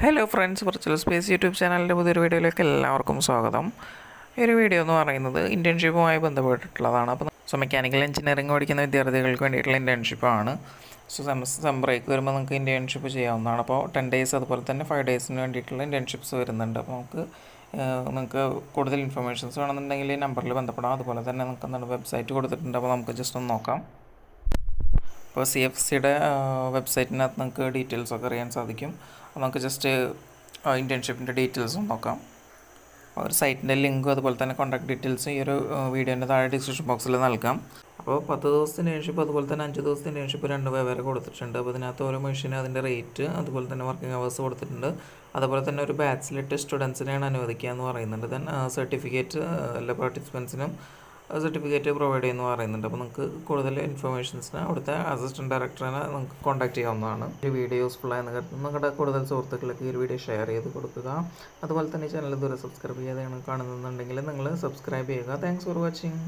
Hello friends virtual space YouTube ചാനലിന്റെ പുതിയൊരു വീഡിയോയിലേക്ക് എല്ലാവർക്കും സ്വാഗതം. ഈ ഒരു വീഡിയോ എന്ന് പറയുന്നത് ഇന്റേൺഷിപ്പുമായി ബന്ധപ്പെട്ടിട്ടുള്ളതാണ്. അപ്പോൾ സോ മെക്കാനിക്കൽ എഞ്ചിനീയറിംഗ് പഠിക്കുന്ന വിദ്യാർത്ഥികൾക്ക് വേണ്ടിയിട്ടുള്ള ഇന്റേൺഷിപ്പാണ് സോ സെമസ്റ്റർ ബ്രേക്ക് വരുമ്പോൾ നമുക്ക് ഇന്റേൺഷിപ്പ് ചെയ്യാവുന്നതാണ്. അപ്പോൾ ടെൻ ഡേയ്സ് അതുപോലെ തന്നെ ഫൈവ് ഡേയ്സിന് വേണ്ടിയിട്ടുള്ള ഇന്റേൺഷിപ്സ് വരുന്നുണ്ട്. അപ്പോൾ നമുക്ക് നിങ്ങൾക്ക് കൂടുതൽ ഇൻഫർമേഷൻസ് വേണമെന്നുണ്ടെങ്കിൽ ഈ നമ്പറിൽ ബന്ധപ്പെടാം. അതുപോലെ തന്നെ നിങ്ങൾക്ക് എന്താണ് വെബ്സൈറ്റ് കൊടുത്തിട്ടുണ്ട്. അപ്പോൾ നമുക്ക് ജസ്റ്റ് ഒന്ന് നോക്കാം. ഇപ്പോൾ സി എഫ് സിയുടെ വെബ്സൈറ്റിനകത്ത് നിങ്ങൾക്ക് ഡീറ്റെയിൽസൊക്കെ അറിയാൻ സാധിക്കും. നമുക്ക് ജസ്റ്റ് ഇന്റേൺഷിപ്പിന്റെ ഡീറ്റെയിൽസും നോക്കാം. ഒരു സൈറ്റിന്റെ ലിങ്കും അതുപോലെ തന്നെ കോൺടാക്ട് ഡീറ്റെയിൽസും ഈ ഒരു വീഡിയോന്റെ താഴെ ഡിസ്ക്രിപ്ഷൻ ബോക്സിൽ നൽകാം. അപ്പോൾ പത്ത് ദിവസത്തെ ഇന്റേൺഷിപ്പ് അതുപോലെ തന്നെ അഞ്ച് ദിവസത്തെ ഇന്റേൺഷിപ്പ് രണ്ട് വെവ്വേറെ കൊടുത്തിട്ടുണ്ട്. അപ്പോൾ ഇതിനകത്ത് ഓരോ മെഷീൻ അതിന്റെ റേറ്റ് അതുപോലെ തന്നെ വർക്കിംഗ് അവേഴ്സ് കൊടുത്തിട്ടുണ്ട്. അതുപോലെ തന്നെ ഒരു ബാച്ചിലിട്ട് സ്റ്റുഡൻസിനെയാണ് അനുവദിക്കുക എന്ന് പറയുന്നുണ്ട്. ദെൻ സർട്ടിഫിക്കറ്റ് എല്ലാ പാർട്ടിസിപ്പൻസിനും സർട്ടിഫിക്കറ്റ് പ്രൊവൈഡ് ചെയ്യുന്നു പറയുന്നുണ്ട്. അപ്പോൾ നിങ്ങൾക്ക് കൂടുതൽ ഇൻഫർമേഷൻസിന് അവിടുത്തെ അസിസ്റ്റന്റ് ഡയറക്ടറിനെ നിങ്ങൾക്ക് കോൺടാക്ട് ചെയ്യാവുന്നതാണ്. ഒരു വീഡിയോ യൂസ്ഫുൾ ആയെന്ന് കരുതുന്നു. നിങ്ങളുടെ കൂടുതൽ സുഹൃത്തുക്കൾക്ക് ഈ ഒരു വീഡിയോ ഷെയർ ചെയ്ത് കൊടുക്കുക. അതുപോലെ തന്നെ ചാനൽ ഇതുവരെ സബ്സ്ക്രൈബ് ചെയ്യാതെയാണ് കാണുന്നുണ്ടെങ്കിൽ നിങ്ങൾ സബ്സ്ക്രൈബ് ചെയ്യുക. Thanks for watching